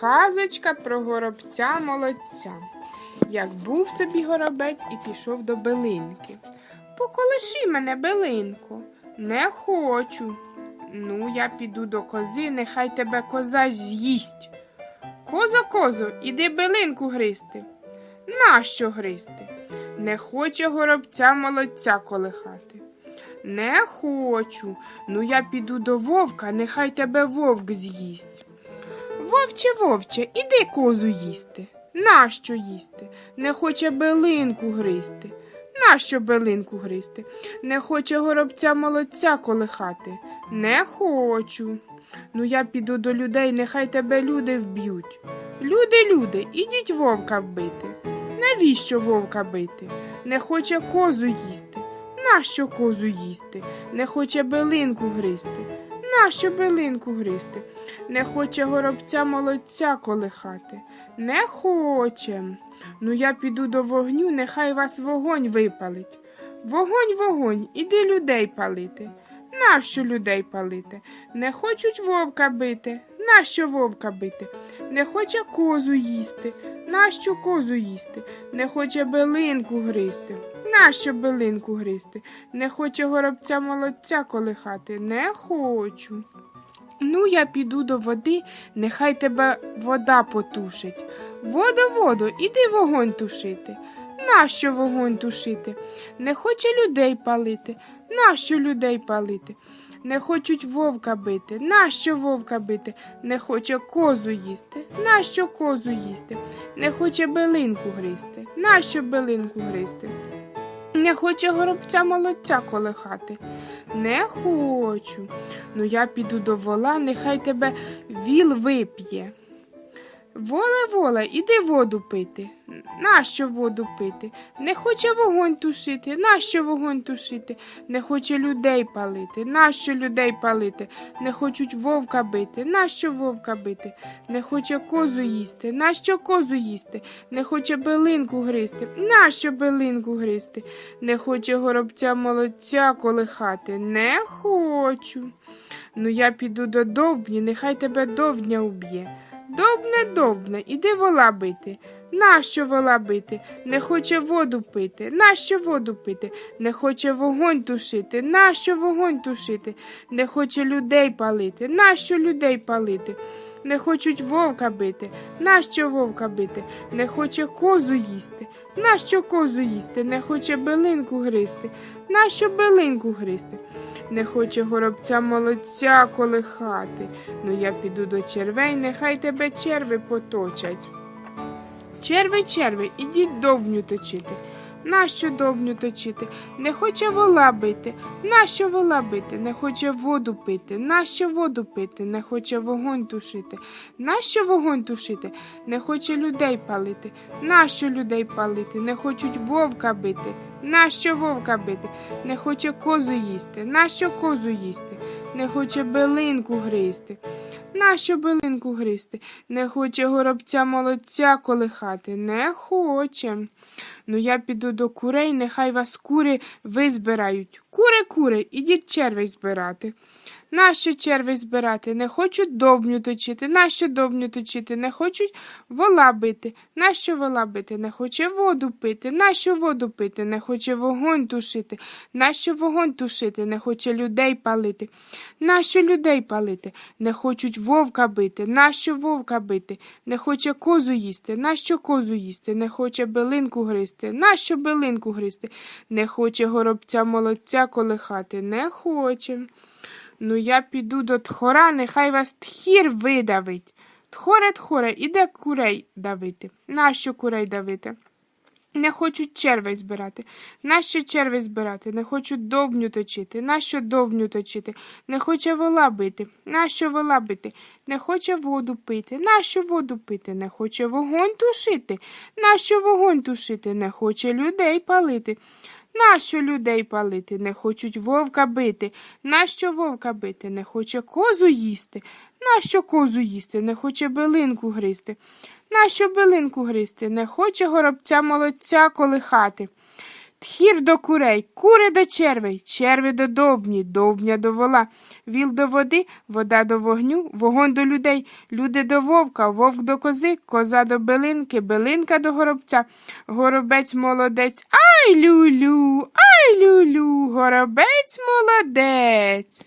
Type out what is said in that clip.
Казочка про горобця молодця. Як був собі горобець і пішов до билинки. Поколиши мене, билинко. Не хочу. Ну, я піду до кози, нехай тебе коза з'їсть. Козо, козо, іди билинку гризти. Нащо гризти? Не хоче горобця молодця колихати. Не хочу. Ну я піду до вовка, нехай тебе вовк з'їсть. Вовче, вовче, іди козу їсти. Нащо їсти? Не хоче билинку гризти. Нащо билинку гризти? Не хоче горобця молодця колихати. Не хочу. Ну я піду до людей, нехай тебе люди вб'ють. Люди, люди, ідіть вовка вбити. Навіщо вовка бити? Не хоче козу їсти. Нащо козу їсти? Не хоче билинку гризти. Нащо билинку гризти? Не хоче горобця молодця колихати. Не хоче. Ну я піду до вогню, нехай вас вогонь випалить. Вогонь, вогонь, іди людей палити. Нащо людей палити? Не хочуть вовка бити. Нащо вовка бити? Не хоче козу їсти. Нащо козу їсти? Не хоче билинку гризти. Нащо билинку гризти? Не хоче горобця молодця колихати. Не хочу. Ну, я піду до води, нехай тебе вода потушить. Водо, водо, іди вогонь тушити. Нащо вогонь тушити? Не хоче людей палити. Нащо людей палити? Не хочуть вовка бити. Нащо вовка бити? Не хоче козу їсти. Нащо козу їсти? Не хоче билинку гризти. Нащо билинку гризти? Не хоче горобця молодця колихати. Не хочу. Ну я піду до вола, нехай тебе віл вип'є. Воле, воле, іди воду пити. Нащо воду пити? Не хоче вогонь тушити. Нащо вогонь тушити? Не хоче людей палити. Нащо людей палити? Не хочуть вовка бити. Нащо вовка бити? Не хоче козу їсти. Нащо козу їсти? Не хоче билинку гризти. Нащо билинку гризти? Не хоче горобця молодця колихати. Не хочу. Ну я піду до довбні, нехай тебе довбня уб'є. Довбне, довбне, іди вола бити. Нащо вола бити? Не хоче воду пити. Нащо воду пити? Не хоче вогонь тушити. Нащо вогонь тушити? Не хоче людей палити. Нащо людей палити? Не хочуть вовка бити. Нащо вовка бити? Не хоче козу їсти. Нащо козу їсти? Не хоче билинку гризти. Нащо билинку гризти? Не хоче горобця молодця колихати. Ну я піду до червей, нехай тебе черви поточать. Черви, черви, ідіть довбню точити. Нащо довбню точити? Не хоче вола бити. Нащо вола бити? Не хоче воду пити. Нащо воду пити? Не хоче вогонь тушити. Нащо вогонь тушити? Не хоче людей палити. Нащо людей палити? Не хочуть вовка бити. Нащо вовка бити? Не хоче козу їсти. Нащо козу їсти? Не хоче билинку гризти. Нащо билинку гризти? Не хоче горобця молодця колихати. Не хоче. Ну я піду до курей, нехай вас кури визбирають. Кури, кури, ідіть червей збирати. Нащо червей збирати? Не хочуть довбню точити. Нащо довбню точити? Не хочуть вола бити. Нащо вола бити? Не хоче воду пити. Нащо воду пити? Не хоче вогонь тушити. Нащо вогонь тушити? Не хоче людей палити. Нащо людей палити? Не хочуть вовка бити. Нащо вовка бити? Не хоче козу їсти. Нащо козу їсти? Не хоче билинку гризти. Нащо билинку гризти? Не хоче горобця молодця колихати. Не хоче. Ну, я піду до тхора, нехай вас тхір видавить. Тхоре, тхоре, іде курей давити. Нащо курей давити? Не хочуть червей збирати. Нащо червей збирати? Не хочуть довбню точити. Нащо довбню точити? Не хоче вола бити. Нащо вола бити? Не хоче воду пити. Нащо воду пити? Не хоче вогонь тушити. Нащо вогонь тушити? Не хоче людей палити. Нащо людей палити? Не хочуть вовка бити. Нащо вовка бити? Не хоче козу їсти. Нащо козу їсти? Не хоче билинку гризти. Нащо билинку гризти? Не хоче горобця молодця колихати. Тхір до курей, кури до червей, черви до довбні, довбня до вола, віл до води, вода до вогню, вогонь до людей, люди до вовка, вовк до кози, коза до билинки, билинка до горобця, горобець молодець, ай люлю, ай люлю, горобець молодець.